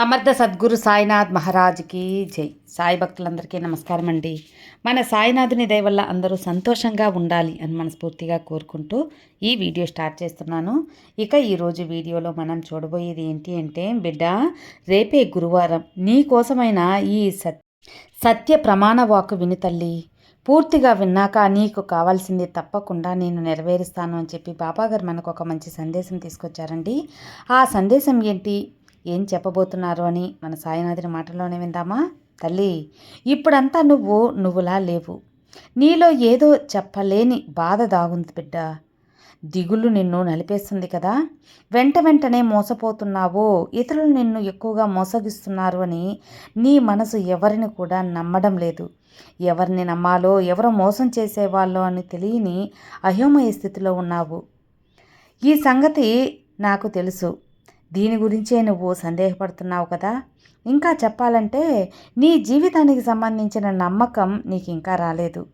సమర్థ సద్గురు సాయినాథ్ మహారాజ్కి జై. సాయి భక్తులందరికీ నమస్కారం అండి. మన సాయినాథుని దయ వల్ల అందరూ సంతోషంగా ఉండాలి అని మనస్ఫూర్తిగా కోరుకుంటూ ఈ వీడియో స్టార్ట్ చేస్తున్నాను. ఇక ఈరోజు వీడియోలో మనం చూడబోయేది ఏంటి అంటే బిడ్డ రేపే గురువారం నీ కోసమైన ఈ సత్ సత్య ప్రమాణ వాకు విని తల్లి. పూర్తిగా విన్నాక నీకు కావాల్సింది తప్పకుండా నేను నెరవేరుస్తాను అని చెప్పి బాబాగారు మనకు ఒక మంచి సందేశం తీసుకొచ్చారండి. ఆ సందేశం ఏంటి? ఏం చెప్పబోతున్నారు అని మన సాయినాథుని మాటల్లోనే విందామా? తల్లి ఇప్పుడంతా నువ్వు నువ్వులా లేవు. నీలో ఏదో చెప్పలేని బాధ దాగుంది బిడ్డ. దిగులు నిన్ను నలిపేస్తుంది కదా. వెంట వెంటనే మోసపోతున్నావో ఇతరులు నిన్ను ఎక్కువగా మోసగిస్తున్నారు అని నీ మనసు ఎవరిని కూడా నమ్మడం లేదు. ఎవరిని నమ్మాలో ఎవరు మోసం చేసేవాళ్ళో అని తెలియని అయోమయ స్థితిలో ఉన్నావు. ఈ సంగతి నాకు తెలుసు. దీని గురించే నువ్వు సందేహపడుతున్నావు కదా? ఇంకా చెప్పాలంటే నీ జీవితానికి సంబంధించిన నమ్మకం నీకు ఇంకా రాలేదు.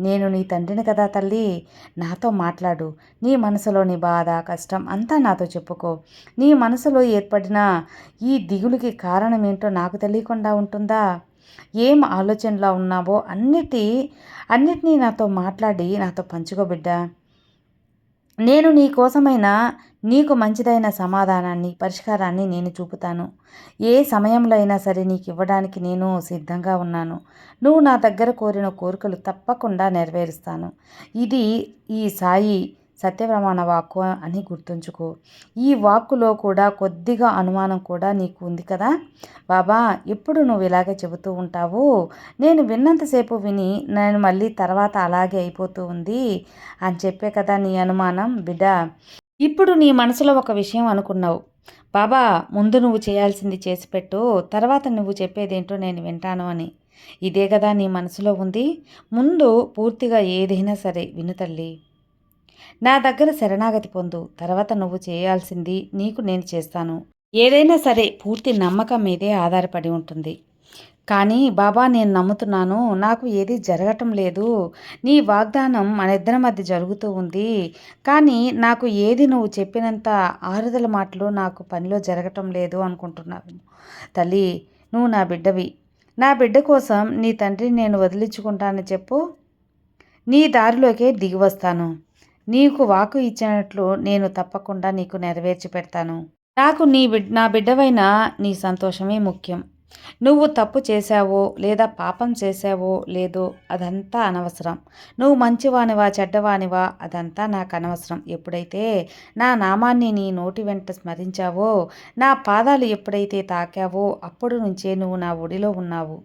నేను నీ తండ్రిని కదా తల్లి? నాతో మాట్లాడు. నీ మనసులోని బాధ కష్టం అంతా నాతో చెప్పుకో. నీ మనసులో ఏర్పడిన ఈ దిగులుకి కారణం ఏంటో నాకు తెలియకుండా ఉంటుందా? ఏం ఆలోచనలో ఉన్నావో అన్నిటి అన్నిటినీ నాతో మాట్లాడి నాతో పంచుకోబిడ్డా నేను నీ కోసమైన నీకు మంచిదైన సమాధానాన్ని పరిష్కారాన్ని నేను చూపుతాను. ఏ సమయంలో అయినా సరే నీకు ఇవ్వడానికి నేను సిద్ధంగా ఉన్నాను. నువ్వు నా దగ్గర కోరిన కోరికలు తప్పకుండా నెరవేరుస్తాను. ఇది ఈ సాయి సత్యప్రమాణ వాక్కు అని గుర్తుంచుకో. ఈ వాక్కులో కూడా కొద్దిగా అనుమానం కూడా నీకు ఉంది కదా? బాబా ఎప్పుడు నువ్వు ఇలాగే చెబుతూ ఉంటావు? నేను విన్నంతసేపు విని నేను మళ్ళీ తర్వాత అలాగే అయిపోతూ ఉంది అని చెప్పే కదా నీ అనుమానం బిడ్డ. ఇప్పుడు నీ మనసులో ఒక విషయం అనుకున్నావు. బాబా ముందు నువ్వు చేయాల్సింది చేసి పెట్టు తర్వాత నువ్వు చెప్పేదేంటో నేను వింటాను అని. ఇదే కదా నీ మనసులో ఉంది. ముందు పూర్తిగా ఏదైనా సరే విను తల్లి. నా దగ్గర శరణాగతి పొందు. తర్వాత నువ్వు చేయాల్సింది నీకు నేను చేస్తాను. ఏదైనా సరే పూర్తి నమ్మకం మీదే ఆధారపడి ఉంటుంది. కానీ బాబా నేను నమ్ముతున్నాను నాకు ఏది జరగటం లేదు. నీ వాగ్దానం మన ఇద్దరి మధ్య జరుగుతూ ఉంది. కానీ నాకు ఏది నువ్వు చెప్పినంత ఆరుదల మాటలు నాకు పనిలో జరగటం లేదు అనుకుంటున్నాను. తల్లి నువ్వు నా బిడ్డవి. నా బిడ్డ కోసం నీ తండ్రిని నేను వదిలించుకుంటానని చెప్పు. నీ దారిలోకే దిగి వస్తాను. నీకు వాకు ఇచ్చినట్లు నేను తప్పకుండా నీకు నెరవేర్చి పెడతాను. నాకు నీ బిడ్ నా బిడ్డవైన నీ సంతోషమే ముఖ్యం. నువ్వు తప్పు చేశావో లేదా పాపం చేశావో లేదో అదంతా అనవసరం. నువ్వు మంచివానివా చెడ్డవానివా అదంతా నాకు అనవసరం. ఎప్పుడైతే నా నామాన్ని నీ నోటి వెంట స్మరించావో నా పాదాలు ఎప్పుడైతే తాకావో అప్పుడు నుంచే నువ్వు నా ఒడిలో ఉన్నావు.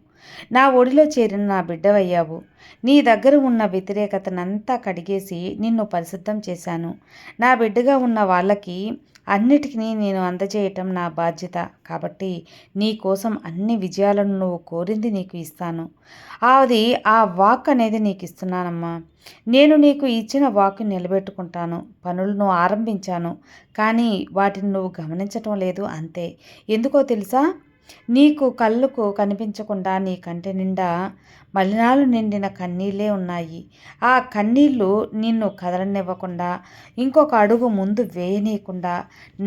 నా ఒడిలో చేరిన నా బిడ్డవయ్యావు. నీ దగ్గర ఉన్న వ్యతిరేకతనంతా కడిగేసి నిన్ను పరిశుద్ధం చేశాను. నా బిడ్డగా ఉన్న వాళ్ళకి అన్నిటికీ నేను అందజేయటం నా బాధ్యత. కాబట్టి నీ కోసం అన్ని విజయాలను నువ్వు కోరింది నీకు ఇస్తాను. అది ఆ వాక్ అనేది నీకు ఇస్తున్నానమ్మా. నేను నీకు ఇచ్చిన వాక్ నిలబెట్టుకుంటాను. పనులను ఆరంభించాను. కానీ వాటిని నువ్వు గమనించటం లేదు. అంతే. ఎందుకో తెలుసా? నీకు కళ్ళుకు కనిపించకుండా నీ కంటి నిండా మలినాలు నిండిన కన్నీళ్ళే ఉన్నాయి. ఆ కన్నీళ్ళు నిన్ను కదలనివ్వకుండా ఇంకొక అడుగు ముందు వేయనీయకుండా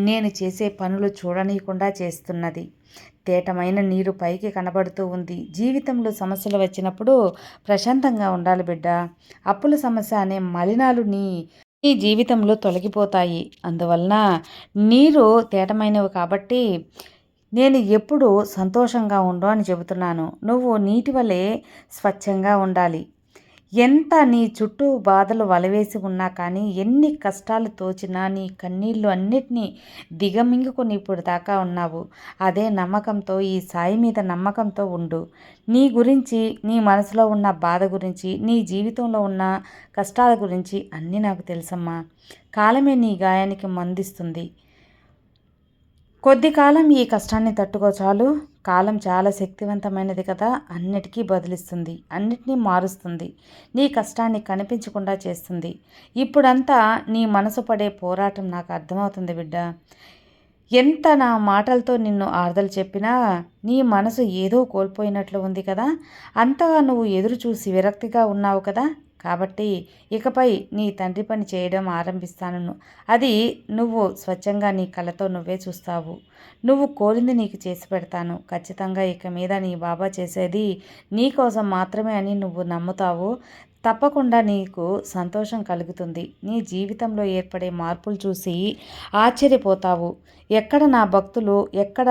నేను చేసే పనులు చూడనీయకుండా చేస్తున్నది. తేటమైన నీరు పైకి కనబడుతూ ఉంది. జీవితంలో సమస్యలు వచ్చినప్పుడు ప్రశాంతంగా ఉండాలి బిడ్డ. అప్పుల సమస్య అనే మలినాలు నీ నీ జీవితంలో తొలగిపోతాయి. అందువలన నీరు తేటమైనవి కాబట్టి నేను ఎప్పుడూ సంతోషంగా ఉండు అని చెబుతున్నాను. నువ్వు నీటి వలె స్వచ్ఛంగా ఉండాలి. ఎంత నీ చుట్టూ బాధలు వలవేసి ఉన్నా కానీ ఎన్ని కష్టాలు తోచినా నీ కన్నీళ్ళు అన్నిటినీ దిగమింగుకొని ఇప్పుడు దాకా ఉన్నావు. అదే నమ్మకంతో ఈ సాయి మీద నమ్మకంతో ఉండు. నీ గురించి నీ మనసులో ఉన్న బాధ గురించి నీ జీవితంలో ఉన్న కష్టాల గురించి అన్నీ నాకు తెలుసమ్మా. కాలమే నీ గాయానికి మందిస్తుంది. కొద్ది కాలం ఈ కష్టాన్ని తట్టుకో చాలు. కాలం చాలా శక్తివంతమైనది కదా అన్నిటికీ బదిలిస్తుంది అన్నిటినీ మారుస్తుంది నీ కష్టాన్ని కనిపించకుండా చేస్తుంది. ఇప్పుడంతా నీ మనసు పడే పోరాటం నాకు అర్థమవుతుంది బిడ్డ. ఎంత నా మాటలతో నిన్ను ఆర్దలు చెప్పినా నీ మనసు ఏదో కోల్పోయినట్లు ఉంది కదా. అంతగా నువ్వు ఎదురు చూసి విరక్తిగా ఉన్నావు కదా. కాబట్టి ఇకపై నీ తండ్రి పని చేయడం ఆరంభిస్తాను అది నువ్వు స్వచ్ఛంగా నీ కళ్ళతో నువ్వే చూస్తావు. నువ్వు కోరింది నీకు చేసి పెడతాను. ఖచ్చితంగా ఇక మీద నీ బాబా చేసేది నీ కోసం మాత్రమే అని నువ్వు నమ్ముతావు. తప్పకుండా నీకు సంతోషం కలుగుతుంది. నీ జీవితంలో ఏర్పడే మార్పులు చూసి ఆశ్చర్యపోతావు. ఎక్కడ నా భక్తులు ఎక్కడ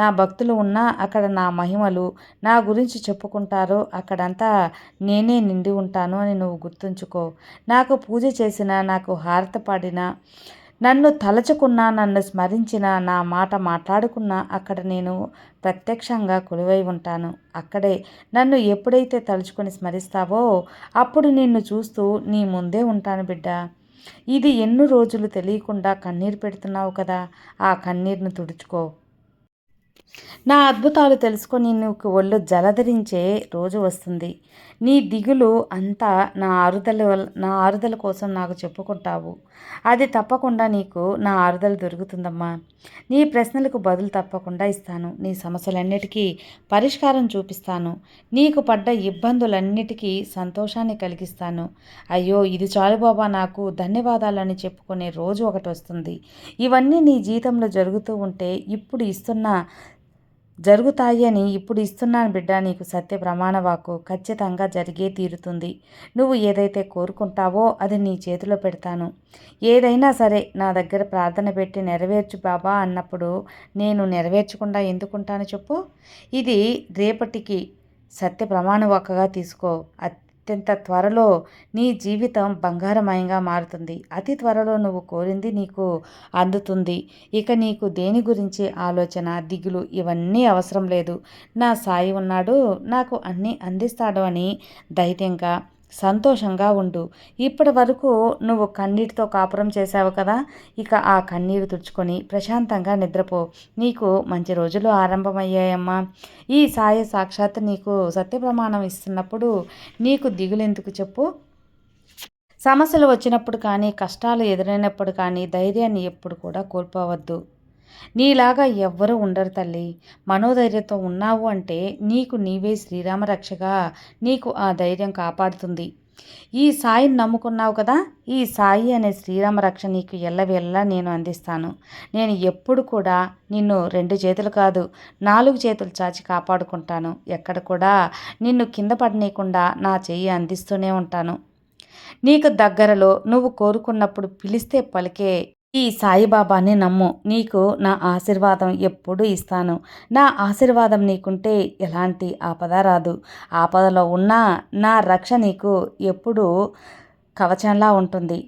నా భక్తులు ఉన్నా అక్కడ నా మహిమలు నా గురించి చెప్పుకుంటారో అక్కడంతా నేనే నిండి ఉంటాను అని నువ్వు గుర్తుంచుకో. నాకు పూజ చేసిన నాకు హారత పాడిన నన్ను తలచుకున్నా నన్ను స్మరించిన నా మాట మాట్లాడుకున్నా అక్కడ నేను ప్రత్యక్షంగా కొలువై ఉంటాను. అక్కడే నన్ను ఎప్పుడైతే తలుచుకొని స్మరిస్తావో అప్పుడు నిన్ను చూస్తూ నీ ముందే ఉంటాను బిడ్డ. ఇది ఎన్నో రోజులు తెలియకుండా కన్నీరు పెడుతున్నావు కదా ఆ కన్నీరును తుడుచుకో. నా అద్భుతాలు తెలుసుకొని నీకు ఒళ్ళు జలధరించే రోజు వస్తుంది. నీ దిగులు అంతా నా ఆరుదల నా ఆరుదల కోసం నాకు చెప్పుకుంటావు. అది తప్పకుండా నీకు నా ఆరుదల దొరుకుతుందమ్మా. నీ ప్రశ్నలకు బదులు తప్పకుండా ఇస్తాను. నీ సమస్యలన్నిటికీ పరిష్కారం చూపిస్తాను. నీకు పడ్డ ఇబ్బందులన్నిటికీ సంతోషాన్ని కలిగిస్తాను. అయ్యో ఇది చాలు బాబా నాకు ధన్యవాదాలని చెప్పుకునే రోజు ఒకటి వస్తుంది. ఇవన్నీ నీ జీవితంలో జరుగుతూ ఉంటే ఇప్పుడు ఇస్తున్న జరుగుతాయి అని ఇప్పుడు ఇస్తున్నాను బిడ్డ నీకు సత్య ప్రమాణ వాక్కు ఖచ్చితంగా జరిగే తీరుతుంది. నువ్వు ఏదైతే కోరుకుంటావో అది నీ చేతిలో పెడతాను. ఏదైనా సరే నా దగ్గర ప్రార్థన పెట్టి నెరవేర్చు బాబా అన్నప్పుడు నేను నెరవేర్చకుండా ఎందుకుంటాను చెప్పు? ఇది రేపటికి సత్య ప్రమాణ వాకగా తీసుకో. అత్యంత త్వరలో నీ జీవితం బంగారమయంగా మారుతుంది. అతి త్వరలో నువ్వు కోరింది నీకు అందుతుంది. ఇక నీకు దేని గురించి ఆలోచన దిగులు ఇవన్నీ అవసరం లేదు. నా సాయి ఉన్నాడు నాకు అన్నీ అందిస్తాడు అని ధైర్యంగా సంతోషంగా ఉండు. ఇప్పటి వరకు నువ్వు కన్నీటితో కాపురం చేశావు కదా ఇక ఆ కన్నీరు తుడుచుకొని ప్రశాంతంగా నిద్రపో. నీకు మంచి రోజులు ఆరంభమయ్యాయమ్మా. ఈ సాయ సాక్షాత్ నీకు సత్యప్రమాణం ఇస్తున్నప్పుడు నీకు దిగులెందుకు చెప్పు? సమస్యలు వచ్చినప్పుడు కానీ కష్టాలు ఎదురైనప్పుడు కానీ ధైర్యాన్ని ఎప్పుడు కూడా కోల్పోవద్దు. నీలాగా ఎవ్వరూ ఉండరు తల్లి. మనోధైర్యంతో ఉన్నావు అంటే నీకు నీవే శ్రీరామ రక్షగా. నీకు ఆ ధైర్యం కాపాడుతుంది. ఈ సాయిని నమ్ముకున్నావు కదా? ఈ సాయి అనే శ్రీరామ రక్ష నీకు ఎల్లవేళ్ళ నేను అందిస్తాను. నేను ఎప్పుడు కూడా నిన్ను రెండు చేతులు కాదు నాలుగు చేతులు చాచి కాపాడుకుంటాను. ఎక్కడ కూడా నిన్ను కింద పడనీయకుండా నా చెయ్యి అందిస్తూనే ఉంటాను. నీకు దగ్గరలో నువ్వు కోరుకున్నప్పుడు పిలిస్తే పలికే ఈ సాయిబాబాని నమ్ము. నీకు నా ఆశీర్వాదం ఎప్పుడు ఇస్తాను. నా ఆశీర్వాదం నీకుంటే ఎలాంటి ఆపద రాదు. ఆపదలో ఉన్నా నా రక్ష నీకు ఎప్పుడు కవచంలా ఉంటుంది.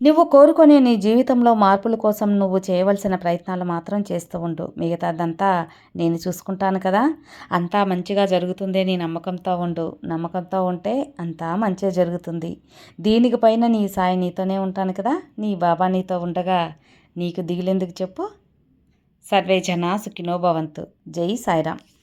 నువ్వు కోరుకునే నీ జీవితంలో మార్పుల కోసం నువ్వు చేయవలసిన ప్రయత్నాలు మాత్రం చేస్తూ ఉండు. మిగతాదంతా నేను చూసుకుంటాను కదా. అంతా మంచిగా జరుగుతుందే నీ నమ్మకంతో ఉండు. నమ్మకంతో ఉంటే అంతా మంచిగా జరుగుతుంది. దీనికి పైన నీ సాయి నీతోనే ఉంటాను కదా. నీ బాబా నీతో ఉండగా నీకు దిగులెందుకు చెప్పు? సర్వే జన సుఖినో భవంతు. జై సాయిరామ్.